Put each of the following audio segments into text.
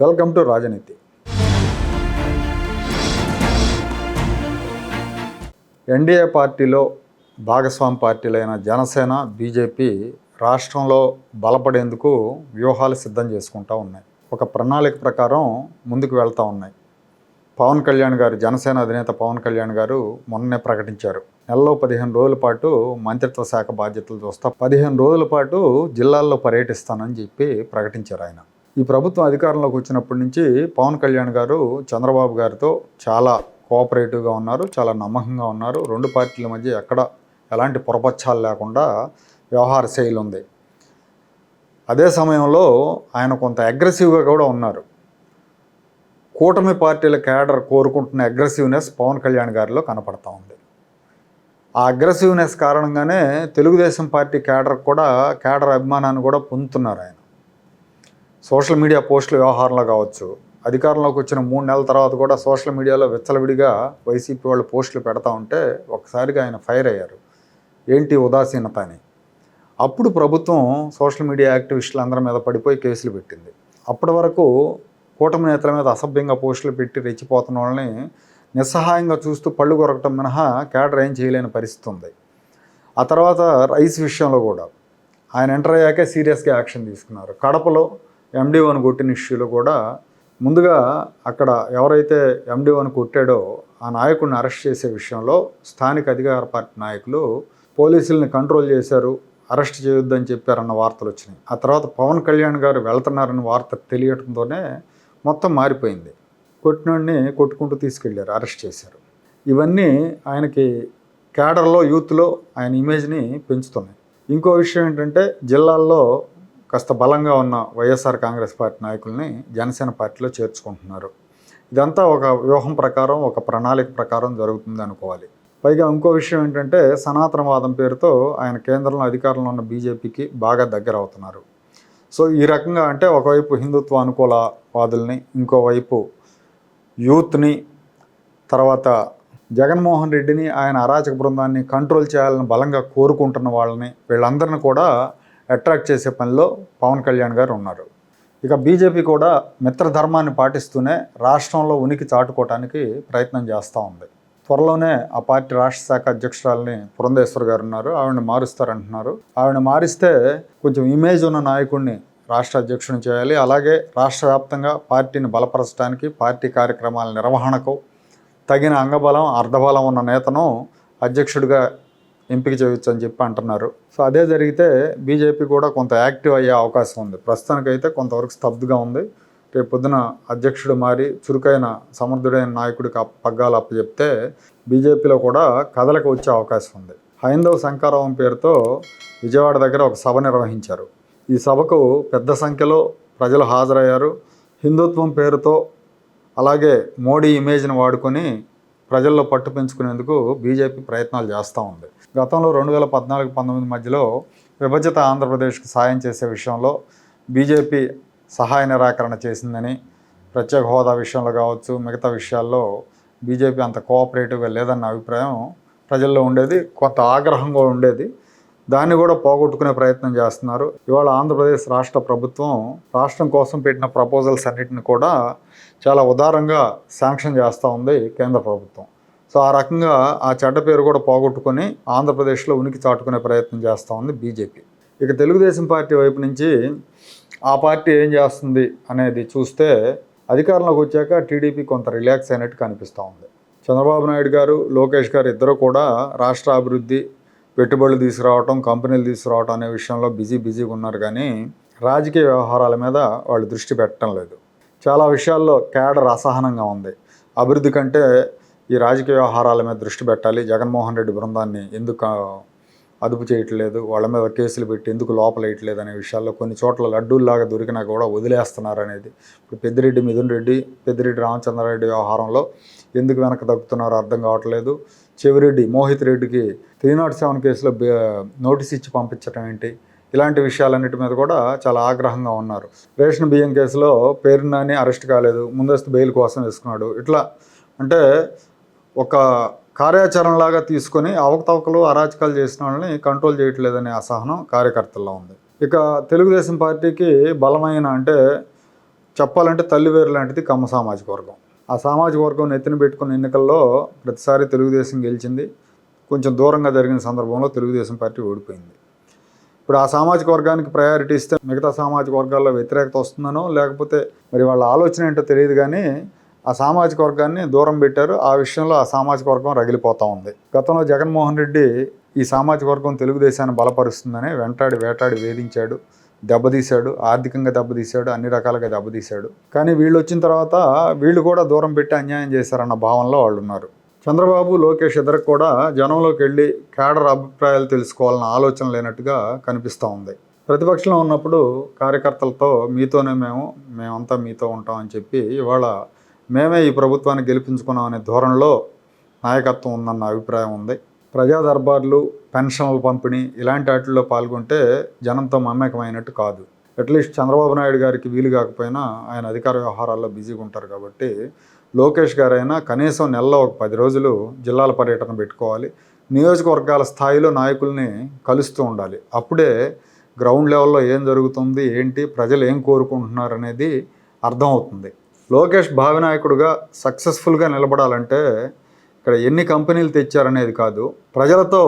Welcome to రాజనీతి. NDA పార్టీలో భాగస్వామి పార్టీలైన జనసేన బీజేపీ రాష్ట్రంలో బలపడేందుకు వ్యూహాలు సిద్ధం చేసుకుంటూ ఉన్నాయి. ఒక ప్రణాళిక ప్రకారం ముందుకు వెళ్తూ ఉన్నాయి. పవన్ కళ్యాణ్ గారు జనసేన అధినేత పవన్ కళ్యాణ్ గారు మొన్ననే ప్రకటించారు. నెలలో పదిహేను రోజుల పాటు మంత్రిత్వ శాఖ బాధ్యతలు చూస్తా పదిహేను రోజుల పాటు జిల్లాల్లో పర్యటిస్తానని చెప్పి ప్రకటించారు ఆయన. ఈ ప్రభుత్వం అధికారంలోకి వచ్చినప్పటి నుంచి పవన్ కళ్యాణ్ గారు చంద్రబాబు గారితో చాలా కోఆపరేటివ్గా ఉన్నారు చాలా నమ్మకంగా ఉన్నారు. రెండు పార్టీల మధ్య ఎక్కడ ఎలాంటి పొరపచ్చాలు లేకుండా వ్యవహార శైలి ఉంది. అదే సమయంలో ఆయన కొంత అగ్రెసివ్గా కూడా ఉన్నారు. కూటమి పార్టీల క్యాడర్ కోరుకుంటున్న అగ్రెసివ్నెస్ పవన్ కళ్యాణ్ గారిలో కనపడతా ఉంది. ఆ అగ్రెసివ్నెస్ కారణంగానే తెలుగుదేశం పార్టీ క్యాడర్ కూడా క్యాడర్ అభిమానాన్ని కూడా పొందుతున్నారు ఆయన. సోషల్ మీడియా పోస్టుల వ్యవహారంలో కావచ్చు. అధికారంలోకి వచ్చిన మూడు నెలల తర్వాత కూడా సోషల్ మీడియాలో విచ్చలవిడిగా వైసీపీ వాళ్ళు పోస్టులు పెడతా ఉంటే ఒకసారిగా ఆయన ఫైర్ అయ్యారు. ఏంటి ఉదాసీనత అని? అప్పుడు ప్రభుత్వం సోషల్ మీడియా యాక్టివిస్టులు అందరి మీద పడిపోయి కేసులు పెట్టింది. అప్పటి వరకు కూటమి నేతల మీద అసభ్యంగా పోస్టులు పెట్టి రెచ్చిపోతున్న వాళ్ళని నిస్సహాయంగా చూస్తూ పళ్ళు కొరకటం మినహా క్యాడర్ ఏం చేయలేని పరిస్థితి ఉంది. ఆ తర్వాత రైస్ విషయంలో కూడా ఆయన ఎంటర్ అయ్యాకే సీరియస్గా యాక్షన్ తీసుకున్నారు. కడపలో ఎండి వన్ కొట్టిన ఇష్యూలో కూడా ముందుగా అక్కడ ఎవరైతే ఎండి వన్ కొట్టాడో ఆ నాయకుడిని అరెస్ట్ చేసే విషయంలో స్థానిక అధికార పార్టీ నాయకులు పోలీసుల్ని కంట్రోల్ చేశారు అరెస్ట్ చేయొద్దని చెప్పారన్న వార్తలు వచ్చినాయి. ఆ తర్వాత పవన్ కళ్యాణ్ గారు వెళ్తున్నారన్న వార్త తెలియటంతోనే మొత్తం మారిపోయింది. కొట్టినోడిని కొట్టుకుంటూ తీసుకెళ్ళారు అరెస్ట్ చేశారు. ఇవన్నీ ఆయనకి క్యాడర్లో యూత్లో ఆయన ఇమేజ్ని పెంచుతున్నాయి. ఇంకో విషయం ఏంటంటే జిల్లాల్లో కాస్త బలంగా ఉన్న వైఎస్ఆర్ కాంగ్రెస్ పార్టీ నాయకుల్ని జనసేన పార్టీలో చేర్చుకుంటున్నారు. ఇదంతా ఒక వ్యూహం ప్రకారం ఒక ప్రణాళిక ప్రకారం జరుగుతుంది అనుకోవాలి. పైగా ఇంకో విషయం ఏంటంటే సనాతనవాదం పేరుతో ఆయన కేంద్రంలో అధికారంలో ఉన్న బీజేపీకి బాగా దగ్గర అవుతున్నారు. సో ఈ రకంగా అంటే ఒకవైపు హిందుత్వ అనుకూల వాదుల్ని ఇంకోవైపు యూత్ని తర్వాత జగన్మోహన్ రెడ్డిని ఆయన అరాచక బృందాన్ని కంట్రోల్ చేయాలని బలంగా కోరుకుంటున్న వాళ్ళని వీళ్ళందరిని కూడా అట్రాక్ట్ చేసే పనిలో పవన్ కళ్యాణ్ గారు ఉన్నారు. ఇక బీజేపీ కూడా మిత్రధర్మాన్ని పాటిస్తూనే రాష్ట్రంలో ఉనికి చాటుకోవటానికి ప్రయత్నం చేస్తూ ఉంది. త్వరలోనే ఆ పార్టీ రాష్ట్ర శాఖ అధ్యక్షురాలని పురంధేశ్వర్ గారు ఉన్నారు. ఆవిడని మారుస్తారంటున్నారు. ఆవిడని మారిస్తే కొంచెం ఇమేజ్ ఉన్న నాయకుడిని రాష్ట్ర అధ్యక్షుని చేయాలి. అలాగే రాష్ట్ర వ్యాప్తంగా పార్టీని బలపరచడానికి పార్టీ కార్యక్రమాల నిర్వహణకు తగిన అంగబలం అర్ధబలం ఉన్న నేతను అధ్యక్షుడిగా ఎంపిక చేయొచ్చు అని చెప్పి అంటున్నారు. సో అదే జరిగితే బీజేపీ కూడా కొంత యాక్టివ్ అయ్యే అవకాశం ఉంది. ప్రస్తుతానికైతే కొంతవరకు స్తబ్దుగా ఉంది. రేపు పొద్దున అధ్యక్షుడు మారి చురుకైన సమర్థుడైన నాయకుడికి అప్ప- పగ్గాలు అప్పచెప్తే బీజేపీలో కూడా కదలకు వచ్చే అవకాశం ఉంది. హైందవ శంకారావం పేరుతో విజయవాడ దగ్గర ఒక సభ నిర్వహించారు. ఈ సభకు పెద్ద సంఖ్యలో ప్రజలు హాజరయ్యారు. హిందుత్వం పేరుతో అలాగే మోడీ ఇమేజ్ని వాడుకొని ప్రజల్లో పట్టు పెంచుకునేందుకు బీజేపీ ప్రయత్నాలు చేస్తూ ఉంది. గతంలో రెండు వేల పద్నాలుగు పంతొమ్మిది మధ్యలో విభజిత ఆంధ్రప్రదేశ్కి సాయం చేసే విషయంలో బీజేపీ సహాయ నిరాకరణ చేసిందని ప్రత్యేక హోదా విషయంలో కావచ్చు మిగతా విషయాల్లో బీజేపీ అంత కోఆపరేటివ్గా లేదన్న అభిప్రాయం ప్రజల్లో ఉండేది కొంత ఆగ్రహంగా ఉండేది. దాన్ని కూడా పోగొట్టుకునే ప్రయత్నం చేస్తున్నారు. ఇవాళ ఆంధ్రప్రదేశ్ రాష్ట్ర ప్రభుత్వం రాష్ట్రం కోసం పెట్టిన ప్రపోజల్స్ అన్నిటిని కూడా చాలా ఉదారంగా శాంక్షన్ చేస్తూ ఉంది కేంద్ర ప్రభుత్వం. సో ఆ రకంగా ఆ చెడ్డ పేరు కూడా పోగొట్టుకొని ఆంధ్రప్రదేశ్లో ఉనికి చాటుకునే ప్రయత్నం చేస్తూ ఉంది బీజేపీ. ఇక తెలుగుదేశం పార్టీ వైపు నుంచి ఆ పార్టీ ఏం చేస్తుంది అనేది చూస్తే అధికారంలోకి వచ్చాక టీడీపీ కొంత రిలాక్స్ అయినట్టు కనిపిస్తూ ఉంది. చంద్రబాబు నాయుడు గారు లోకేష్ గారు ఇద్దరు కూడా రాష్ట్ర అభివృద్ధి పెట్టుబడులు తీసుకురావటం కంపెనీలు తీసుకురావటం అనే విషయంలో బిజీ బిజీగా ఉన్నారు కానీ రాజకీయ వ్యవహారాల మీద వాళ్ళు దృష్టి పెట్టడం లేదు. చాలా విషయాల్లో కేడర్ అసహనంగా ఉంది. అభివృద్ధి కంటే ఈ రాజకీయ వ్యవహారాల మీద దృష్టి పెట్టాలి. జగన్మోహన్ రెడ్డి బృందాన్ని ఎందుకు అదుపు చేయట్లేదు? వాళ్ళ మీద కేసులు పెట్టి ఎందుకు లోపలేయట్లేదు అనే విషయాల్లో కొన్ని చోట్ల లడ్డూల్లాగా దొరికినా కూడా వదిలేస్తున్నారు అనేది. ఇప్పుడు పెద్దిరెడ్డి మిథున్ రెడ్డి పెద్దిరెడ్డి రామచంద్రారెడ్డి వ్యవహారంలో ఎందుకు వెనక తగ్గుతున్నారో అర్థం కావట్లేదు. చెవిరెడ్డి మోహిత్ రెడ్డికి త్రీ నాట్ సెవెన్ కేసులో నోటీస్ ఇచ్చి పంపించడం ఏంటి? ఇలాంటి విషయాలన్నిటి మీద కూడా చాలా ఆగ్రహంగా ఉన్నారు. రేషన్ బియ్యం కేసులో పేరునాని అరెస్ట్ కాలేదు ముందస్తు బెయిల్ కోసం వేసుకున్నాడు. ఇట్లా అంటే ఒక కార్యాచరణలాగా తీసుకొని అవకతవకలు అరాచకాలు చేసిన వాళ్ళని కంట్రోల్ చేయట్లేదనే అసహనం కార్యకర్తల్లో ఉంది. ఇక తెలుగుదేశం పార్టీకి బలమైన అంటే చెప్పాలంటే తల్లివేరు లాంటిది కమ్మ సామాజిక వర్గం. ఆ సామాజిక వర్గం నెత్తిన పెట్టుకున్న ఎన్నికల్లో ప్రతిసారి తెలుగుదేశం గెలిచింది. కొంచెం దూరంగా జరిగిన సందర్భంలో తెలుగుదేశం పార్టీ ఓడిపోయింది. ఇప్పుడు ఆ సామాజిక వర్గానికి ప్రయారిటీ ఇస్తే మిగతా సామాజిక వర్గాల్లో వ్యతిరేకత వస్తుందనో లేకపోతే మరి వాళ్ళ ఆలోచన ఏంటో తెలియదు కానీ ఆ సామాజిక వర్గాన్ని దూరం పెట్టారు. ఆ విషయంలో ఆ సామాజిక వర్గం రగిలిపోతూ ఉంది. గతంలో జగన్మోహన్ రెడ్డి ఈ సామాజిక వర్గం తెలుగుదేశాన్ని బలపరుస్తుందని వెంటాడి వేటాడి వేధించాడు. దెబ్బతీశాడు ఆర్థికంగా దెబ్బతీశాడు అన్ని రకాలుగా దెబ్బతీశాడు. కానీ వీళ్ళు వచ్చిన తర్వాత వీళ్ళు కూడా దూరం పెట్టి అన్యాయం చేశారన్న భావనలో వాళ్ళు ఉన్నారు చంద్రబాబు లోకేష్ ఇద్దరు కూడా జనంలోకి వెళ్ళి కేడర్ అభిప్రాయాలు తెలుసుకోవాలన్న ఆలోచన లేనట్టుగా కనిపిస్తూ ఉంది. ప్రతిపక్షంలో ఉన్నప్పుడు కార్యకర్తలతో మీతోనే మేము మేమంతా మీతో ఉంటామని చెప్పి ఇవాళ మేమే ఈ ప్రభుత్వాన్ని గెలిపించుకున్నాం అనే ధోరణిలో నాయకత్వం ఉందన్న అభిప్రాయం ఉంది. ప్రజా దర్బార్లు పెన్షన్ల పంపిణీ ఇలాంటి వాటిల్లో పాల్గొంటే జనంతో మమేకమైనట్టు కాదు. అట్లీస్ట్ చంద్రబాబు నాయుడు గారికి వీలు కాకపోయినా ఆయన అధికార వ్యవహారాల్లో బిజీగా ఉంటారు కాబట్టి లోకేష్ గారైనా కనీసం నెలలో ఒక పది రోజులు జిల్లాల పర్యటన పెట్టుకోవాలి. నియోజకవర్గాల స్థాయిలో నాయకుల్ని కలుస్తూ ఉండాలి. అప్పుడే గ్రౌండ్ లెవెల్లో ఏం జరుగుతుంది ఏంటి ప్రజలు ఏం కోరుకుంటున్నారు అనేది అర్థమవుతుంది. లోకేష్ భావినాయకుడుగా సక్సెస్ఫుల్గా నిలబడాలంటే ఇక్కడ ఎన్ని కంపెనీలు తెచ్చారనేది కాదు ప్రజలతో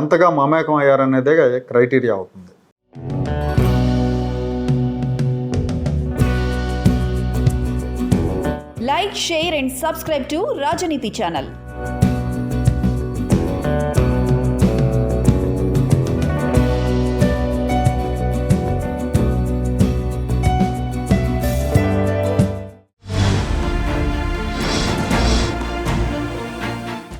ఎంతగా మమేకం అయ్యారనేదే క్రైటీరియా అవుతుంది. Like share and subscribe to Rajaneethi channel